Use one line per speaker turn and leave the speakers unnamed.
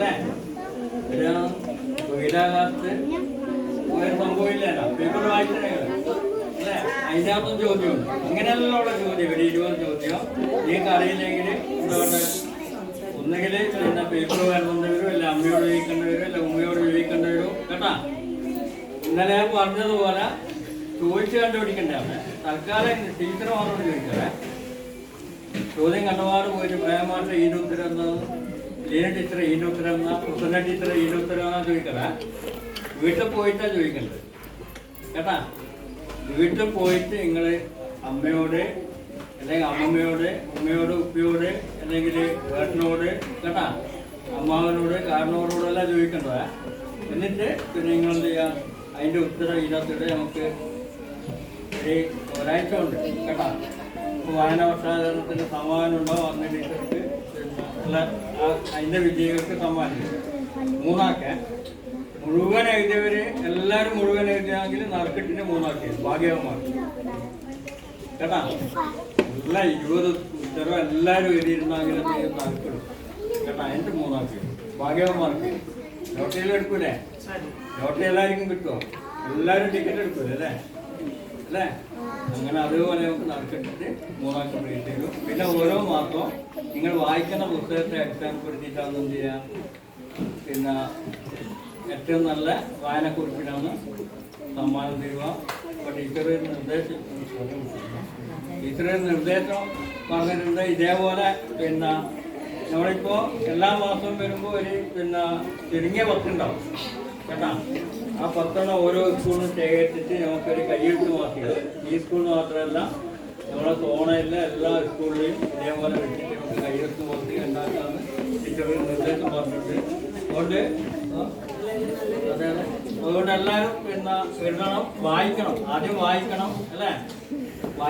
അല്ലേ? ഒരു തൊഴിലാകാത്ത ഒരു സംഭവമില്ലല്ലോ പേപ്പർ വായിച്ചേ അല്ലേ? അതിന്റെ അകത്തും ചോദ്യമുണ്ട് അങ്ങനെയല്ല ഉള്ള ചോദ്യം. ഒരു ഇരുപത് ചോദ്യം. നിങ്ങൾക്ക് അറിയില്ലെങ്കിൽ എന്തുകൊണ്ട് ഒന്നുകിൽ പിന്നെ പേപ്പർ വരുന്നവരും അല്ല അമ്മയോട് ചോദിക്കേണ്ടവരും അല്ല ഉമ്മയോട് ചോദിക്കേണ്ടവരും കേട്ടാ. ഇന്നലെ ഞാൻ പറഞ്ഞതുപോലെ ചോദിച്ചു കണ്ടുപിടിക്കണ്ടാണ് തൽക്കാലം ടീച്ചർ മാത്രം ചോദിക്കണേ. ചോദ്യം കണ്ടപാട് പോയിട്ട് പ്രേമാരുടെ ഈ ഉത്തരം എന്നാണ് ലീന ടീച്ചർ ഈ എന്നാ പ്രസന്ന ടീച്ചർ ഈ എന്നാ ചോദിക്കണേ വീട്ടിൽ പോയിട്ടാ ചോദിക്കണ്ടത്. കേട്ടാ? വീട്ടിൽ പോയിട്ട് നിങ്ങൾ അമ്മയോട് അല്ലെങ്കിൽ അമ്മമ്മയോട് ഉമ്മയോട് ഉപ്പയോട് അല്ലെങ്കിൽ ഏട്ടനോട് കേട്ടാ? അമ്മാവനോട് കാരണവരോടെല്ലാം ചോദിക്കേണ്ടതാ. എന്നിട്ട് പിന്നെ നിങ്ങൾ എന്ത് ചെയ്യാം? അതിന്റെ ഉത്തരം ഇതിനകത്തിടെ നമുക്ക് ഒരു ഒരാഴ്ച ഉണ്ട്. കേട്ടാ? അപ്പോൾ വായന വർഷാചരണത്തിന് സമ്മാനം ഉണ്ടോ അന്ന് ടീച്ചർക്ക് അതിന്റെ വിജയികൾക്ക് സമ്മാനം. മൂന്നാക്കാൻ മുഴുവൻ എഴുതിയവര് എല്ലാവരും മുഴുവൻ എഴുതിയാണെങ്കിൽ നറുക്കെട്ടിന്റെ മൂന്നാക്കി. ഭാഗ്യവന്മാർ. കേട്ടാ? എല്ലാ ഇരുപത് ഉത്തരവ് എല്ലാവരും എഴുതിയിരുന്നെങ്കിൽ നറുക്കിടും കേട്ടാ? അതിന്റെ മൂന്നാക്കി. ഭാഗ്യവന്മാർക്ക്. ലോട്ടറിയിൽ എടുക്കൂലേ? ലോട്ടറി എല്ലാവർക്കും കിട്ടുമോ എല്ലാവരും ടിക്കറ്റ് എടുക്കൂലേ അല്ലേ? അല്ലേ? അങ്ങനെ അതേപോലെ നമുക്ക് നടക്കേണ്ടത് മൂന്നാം കംപ്ലീറ്റ് ചെയ്തു. പിന്നെ ഓരോ മാസവും നിങ്ങൾ വായിക്കുന്ന പുസ്തകത്തെ അടിസ്ഥാനപ്പെടുത്തിയിട്ടാണ് എന്ത് ചെയ്യുക? പിന്നെ ഏറ്റവും നല്ല വായനക്കുറിപ്പിനാണ് സമ്മാനം തരിക. അപ്പോൾ ടീച്ചർ നിർദ്ദേശം ടീച്ചർ നിർദ്ദേശം പറഞ്ഞിട്ടുണ്ട്. ഇതേപോലെ പിന്നെ നമ്മളിപ്പോൾ എല്ലാ മാസവും വരുമ്പോൾ ഒരു പിന്നെ ചുരുങ്ങിയ പത്തുണ്ടാവും കേട്ടാ? ആ പത്തെണ്ണം ഓരോ സ്കൂളിനും ശേഖരിച്ചിട്ട് നമുക്കൊരു കയ്യെഴുത്ത് മാറ്റിയത് ഈ സ്കൂളിൽ മാത്രമല്ല നമ്മുടെ സോണയിലെ എല്ലാ സ്കൂളിലെയും ഇതേപോലെ വെച്ചിട്ട് കയ്യെഴുത്ത് മാറ്റി ഉണ്ടാക്കാമെന്ന് ടീച്ചർ നിർദ്ദേശം പറഞ്ഞിട്ടുണ്ട് അതുകൊണ്ട് അതുകൊണ്ട് എല്ലാവരും എഴുതണം വായിക്കണം. ആദ്യം വായിക്കണം അല്ലേ?